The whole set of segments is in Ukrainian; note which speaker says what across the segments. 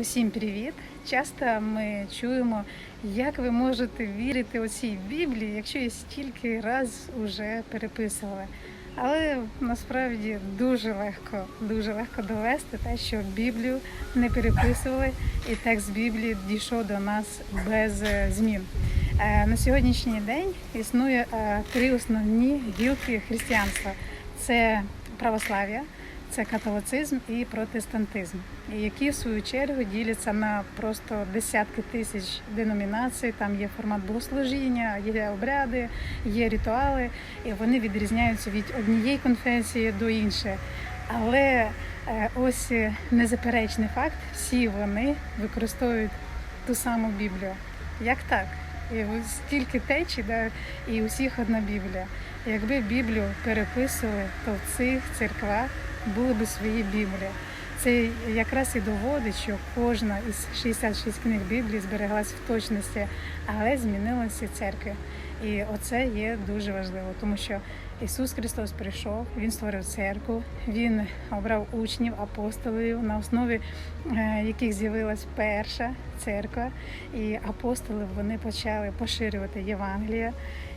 Speaker 1: Усім привіт! Часто ми чуємо, як ви можете вірити у цій Біблії, якщо її стільки раз уже переписували. Але насправді дуже легко, дуже легко довести те, що Біблію не переписували, і текст Біблії дійшов до нас без е, змін. Е, На сьогоднішній день існує е, три основні гілки християнства: це православ'я, це католицизм і протестантизм, які в свою чергу діляться на просто десятки тисяч деномінацій. Там є формат богослужіння, є обряди, є ритуали, і вони відрізняються від однієї конфесії до іншої. Але е, ось незаперечний факт: всі вони використовують ту саму Біблію. Як так? І стільки течій, да, і у всіх одна Біблія. Якби Біблію переписували, то в цих церквах були б свої Біблії. Це якраз і доводить, що кожна із 66 книг Біблії збереглась в точності, але змінилися церкви. І оце є дуже важливо, тому що Ісус Христос прийшов, Він створив церкву, Він обрав учнів, апостолів, на основі е, яких з'явилась перша церква. І апостоли вони почали поширювати Євангелія.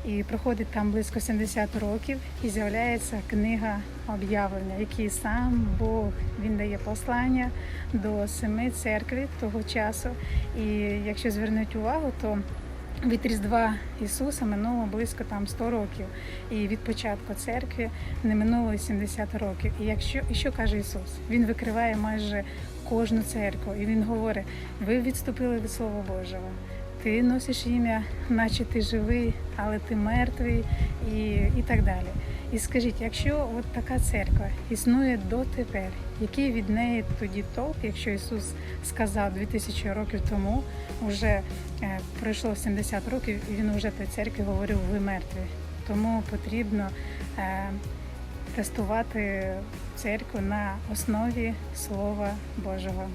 Speaker 1: І проходить там близько 70 років, і з'являється книга об'явлення, який сам Бог він дає послання до семи церкви того часу. І якщо звернути увагу, то від Різдва Ісуса минуло близько там 100 років, і від початку церкви не минуло 70 років. І якщо і що каже Ісус? Він викриває майже кожну церкву, і він говорить: ви відступили від Слова Божого. Ти носиш ім'я, наче ти живий, але ти мертвий, і, і так далі. І скажіть, якщо от така церква існує дотепер, який від неї тоді толк, якщо Ісус сказав 2000 років тому, вже пройшло 70 років, і він вже той церкві говорив, ви мертві. Тому потрібно е, тестувати церкву на основі Слова Божого.